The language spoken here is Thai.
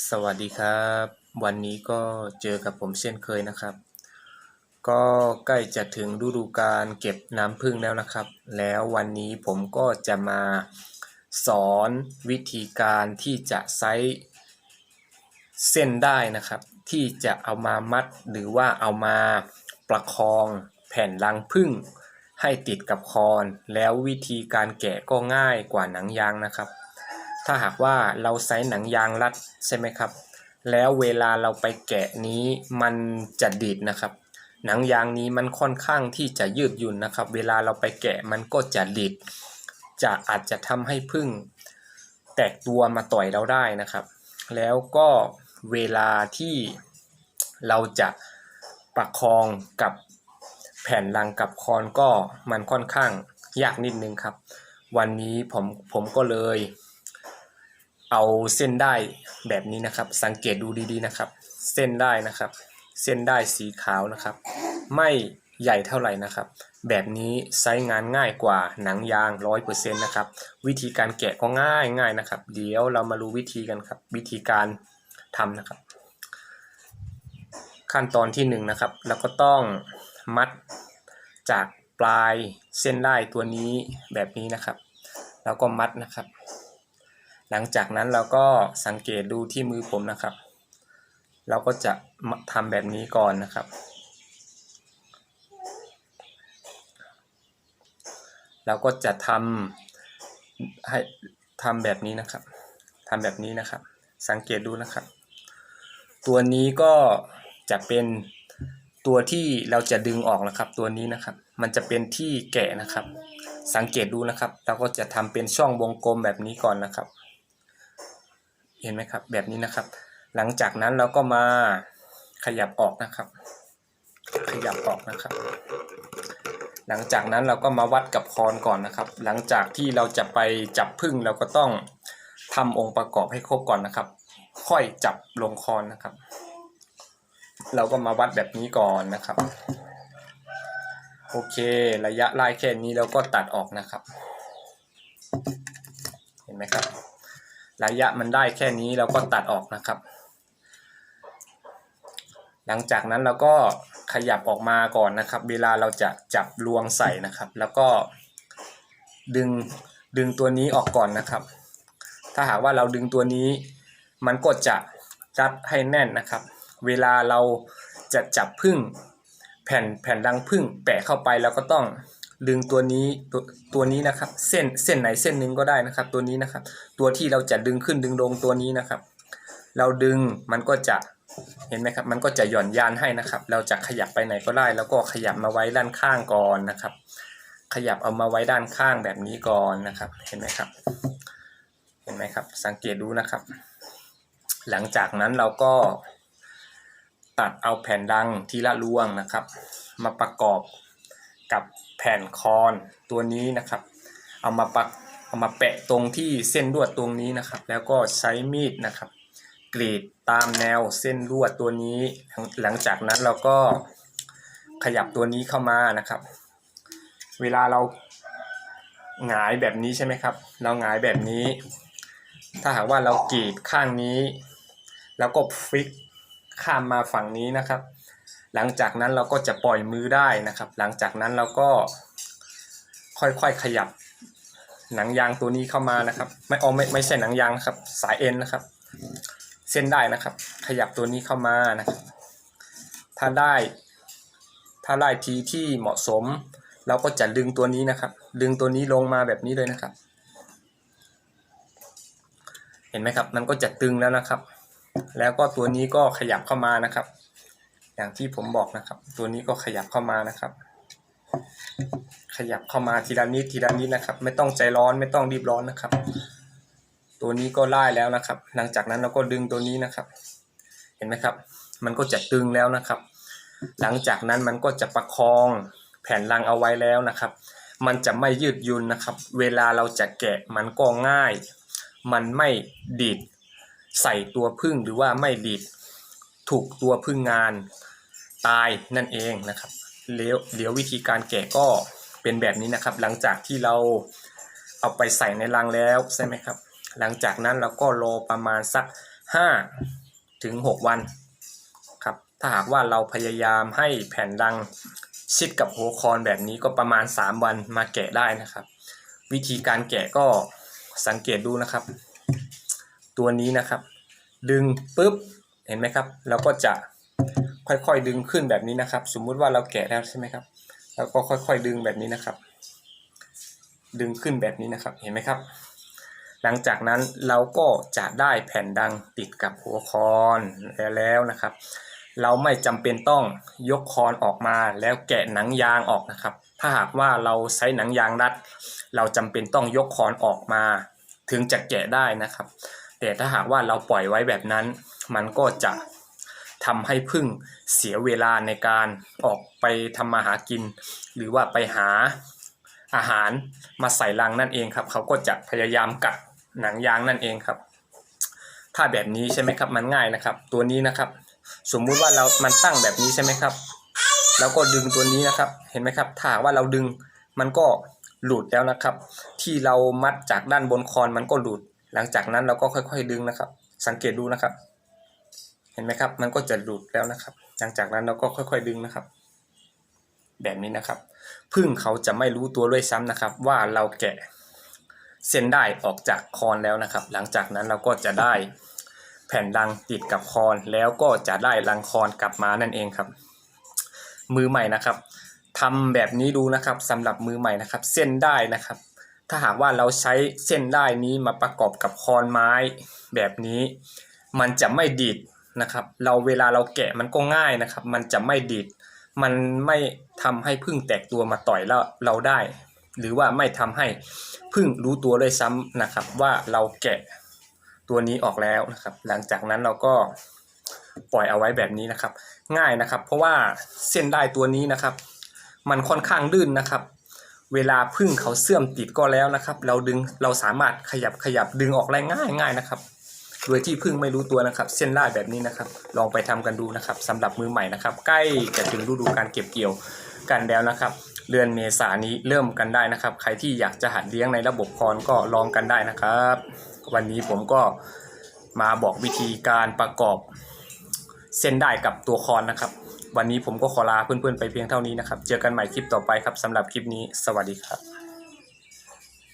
สวัสดีครับ วันนี้ก็เจอกับผมเช่นเคยนะครับ ก็ใกล้จะถึงฤดูกาลเก็บน้ำผึ้งแล้วนะครับ แล้ววันนี้ผมก็จะมาสอนวิธีการที่จะใช้เส้นได้นะครับ ที่จะเอามามัดหรือว่าเอามาประคองแผ่นรังผึ้งให้ติดกับคอน แล้ววิธีการแกะก็ง่ายกว่าหนังยางนะครับ ถ้าหากว่าเราใช้หนังยางรัดใช่ไหมครับ แล้วเวลาเราไปแกะนี้มันจะดีดนะครับ หนังยางนี้มันค่อนข้างที่จะยืดหยุ่นนะครับ เวลาเราไปแกะมันก็จะดีดจะอาจจะทำให้พึ่งแตกตัวมาต่อยเราได้นะครับ แล้วก็เวลาที่เราจะประคองกับแผ่นรังกับคอนก็มันค่อนข้างยากนิดนึงครับ วันนี้ผมผมก็เลย เอาเส้นได้แบบนี้นะครับ สังเกตดูดีๆนะครับ เส้นได้นะครับ เส้นได้สีขาวนะครับ ไม่ใหญ่เท่าไหร่นะครับ แบบนี้ใช้งานง่ายกว่าหนังยางร้อยเปอร์เซ็นต์นะครับ วิธีการแกะก็ง่ายง่ายนะครับ เดี๋ยวเรามารู้วิธีกันครับ วิธีการทำนะครับ ขั้นตอนที่หนึ่งนะครับเราก็ต้องมัดจากปลายเส้นได้ตัวนี้แบบนี้นะครับ แล้วก็มัดนะครับ หลังจากนั้นเราก็สังเกตดูที่มือผมนะครับ เราก็จะทำแบบนี้ก่อนนะครับ เราก็จะทำให้ทำแบบนี้นะครับทำแบบนี้นะครับ สังเกตดูนะครับ ตัวนี้ก็จะเป็นตัวที่เราจะดึงออกนะครับ ตัวนี้นะครับ มันจะเป็นที่แกะนะครับ สังเกตดูนะครับ เราก็จะทำเป็นช่องวงกลมแบบนี้ก่อนนะครับ เห็นไหมครับ แบบนี้นะครับ หลังจากนั้นเราก็มาขยับออกนะครับ ขยับออกนะครับ หลังจากนั้นเราก็มาวัดกับคอนก่อนนะครับ หลังจากที่เราจะไปจับพึ่งเราก็ต้องทำองค์ประกอบให้ครบก่อนนะครับ ค่อยจับลงคอนนะครับ เราก็มาวัดแบบนี้ก่อนนะครับ โอเค ระยะลายแค่นี้เราก็ตัดออกนะครับ เห็นไหมครับ ระยะมันได้แค่นี้เราก็ตัดออกนะครับ หลังจากนั้นเราก็ขยับออกมาก่อนนะครับ เวลาเราจะจับลวงใส่นะครับ แล้วก็ดึงดึงตัวนี้ออกก่อนนะครับ ถ้าหากว่าเราดึงตัวนี้ มันก็จะรัดให้แน่นนะครับ เวลาเราจะจับพึ่งแผ่นแผ่นรังพึ่งแปะเข้าไปเราก็ต้อง ดึงตัวนี้ตัวตัวนี้นะครับ เส้นเส้นไหนเส้นหนึ่งก็ได้นะครับ ตัวนี้นะครับ ตัวที่เราจะดึงขึ้นดึงลงตัวนี้นะครับ เราดึงมันก็จะเห็นไหมครับ มันก็จะหย่อนยานให้นะครับ เราจะขยับไปไหนก็ได้ แล้วก็ขยับมาไว้ด้านข้างก่อนนะครับ ขยับเอามาไว้ด้านข้างแบบนี้ก่อนนะครับ เห็นไหมครับ เห็นไหมครับ สังเกตดูนะครับ หลังจากนั้นเราก็ตัดเอาแผ่นดังทีละลวงนะครับ มาประกอบ กับแผ่นคอนตัวนี้นะครับ เอามาปักเอามาแปะตรงที่เส้นลวดตรงนี้นะครับ แล้วก็ใช้มีดนะครับ กรีดตามแนวเส้นลวดตัวนี้ หลังจากนั้นเราก็ขยับตัวนี้เข้ามานะครับ เวลาเราหงายแบบนี้ใช่ไหมครับ เราหงายแบบนี้ ถ้าหากว่าเรากรีดข้างนี้ แล้วก็ฟลิกข้ามมาฝั่งนี้นะครับ หลังจากนั้นเราก็จะปล่อยมือได้นะครับ หลังจากนั้นเราก็ค่อยๆขยับหนังยางตัวนี้เข้ามานะครับ ไม่เอาไม่ไม่ใช่หนังยางครับ สายเอ็นนะครับ เส้นได้นะครับ ขยับตัวนี้เข้ามานะครับ ถ้าได้ ถ้าได้ทีที่เหมาะสม เราก็จะดึงตัวนี้นะครับ ดึงตัวนี้ลงมาแบบนี้เลยนะครับ เห็นไหมครับ มันก็จะตึงแล้วนะครับ แล้วก็ตัวนี้ก็ขยับเข้ามานะครับ อย่างที่ผมบอกนะครับ ตัวนี้ก็ขยับเข้ามานะครับ ขยับเข้ามาทีละนิดทีละนิดนะครับ ไม่ต้องใจร้อนไม่ต้องรีบร้อนนะครับ ตัวนี้ก็ไล่แล้วนะครับ หลังจากนั้นเราก็ดึงตัวนี้นะครับ เห็นไหมครับ มันก็จะตึงแล้วนะครับ หลังจากนั้นมันก็จะประคองแผ่นรังเอาไว้แล้วนะครับ มันจะไม่ยืดยุ่นนะครับ เวลาเราจะแกะมันก็ง่าย มันไม่ดีดใส่ตัวพึ่งหรือว่าไม่ดีด ถูกตัวพึ่งงานตายนั่นเองนะครับเลี้ยวเดี๋ยววิธีการแกะก็เป็นแบบนี้นะครับ หลังจากที่เราเอาไปใส่ในรังแล้วใช่ไหมครับ หลังจากนั้นเราก็รอประมาณสักห้าถึงหกวันครับถ้าหากว่าเราพยายามให้แผ่นดังชิดกับหัวคอนแบบนี้ก็ประมาณ 3 วันมาแกะได้นะครับ วิธีการแกะก็สังเกตดูนะครับ ตัวนี้นะครับ ดึงปุ๊บ เห็นไหมครับ เราก็จะค่อยๆดึงขึ้นแบบนี้นะครับ สมมุติว่าเราแกะแล้วใช่ไหมครับแล้วก็ค่อยๆดึงแบบนี้นะครับ ดึงขึ้นแบบนี้นะครับ เห็นไหมครับ หลังจากนั้นเราก็จะได้แผ่นดังติดกับหัวคอนแล้วนะครับ เราไม่จำเป็นต้องยกคอนออกมาแล้วแกะหนังยางออกนะครับ ถ้าหากว่าเราใช้หนังยางรัด เราจำเป็นต้องยกคอนออกมา ถึงจะแกะได้นะครับ แต่ถ้าหากว่าเราปล่อยไว้แบบนั้น มันก็จะทำให้พึ่งเสียเวลาในการออกไปทำมาหากิน หรือว่าไปหาอาหารมาใส่รังนั่นเองครับ เขาก็จะพยายามกัดหนังยางนั่นเองครับ ถ้าแบบนี้ใช่ไหมครับมันง่ายนะครับ ตัวนี้นะครับ สมมุติว่าเรามันตั้งแบบนี้ใช่ไหมครับ แล้วก็ดึงตัวนี้นะครับ เห็นไหมครับถ้าหากว่าเราดึงมันก็หลุดแล้วนะครับ ที่เรามัดจากด้านบนคอนมันก็หลุด หลังจากนั้นเราก็ค่อย ๆ ดึงนะครับ สังเกตดูนะครับ เห็นไหมครับ มันก็จะหลุดแล้วนะครับ หลังจากนั้นเราก็ค่อย ๆ ดึงนะครับ แบบนี้นะครับพึ่งเขาจะไม่รู้ตัวด้วยซ้ำนะครับ ว่าเราแกะเส้นได้ออกจากคอนแล้วนะครับ หลังจากนั้นเราก็จะได้แผ่นดังติดกับคอนแล้วก็จะได้รังคอนกลับมานั่นเองครับ มือใหม่นะครับทำแบบนี้ดูนะครับสำหรับมือใหม่นะครับ เส้นได้นะครับ ถ้าหากว่าเราใช้เส้นได้นี้มาประกอบกับคอนไม้แบบนี้ มันจะไม่ดีดนะครับ เราเวลาเราแกะมันก็ง่ายนะครับ มันจะไม่ดีด มันไม่ทำให้พึ่งแตกตัวมาต่อยเราเราได้ หรือว่าไม่ทำให้พึ่งรู้ตัวเลยซ้ำนะครับ ว่าเราแกะตัวนี้ออกแล้วนะครับ หลังจากนั้นเราก็ปล่อยเอาไว้แบบนี้นะครับ ง่ายนะครับ เพราะว่าเส้นได้ตัวนี้นะครับ มันค่อนข้างลื่นนะครับ เวลาพึ่งเขาเสื่อมติดก็แล้วนะครับ เราดึงเราสามารถขยับขยับดึงออกได้ง่ายง่ายนะครับ โดยที่พึ่งไม่รู้ตัวนะครับ เส้นได้แบบนี้นะครับ ลองไปทำกันดูนะครับสำหรับมือใหม่นะครับ ใกล้จะถึงฤดูการเก็บเกี่ยวกันแล้วนะครับเดือนเมษานนี้เริ่มกันได้นะครับ ใครที่อยากจะหัดเลี้ยงในระบบคอนก็ลองกันได้นะครับ วันนี้ผมก็มาบอกวิธีการประกอบเส้นได้กับตัวคอนนะครับ วันนี้ผมก็ขอลาเพื่อนๆไปเพียงเท่านี้นะครับ เจอกันใหม่คลิปต่อไปครับสำหรับคลิปนี้ สวัสดีครับ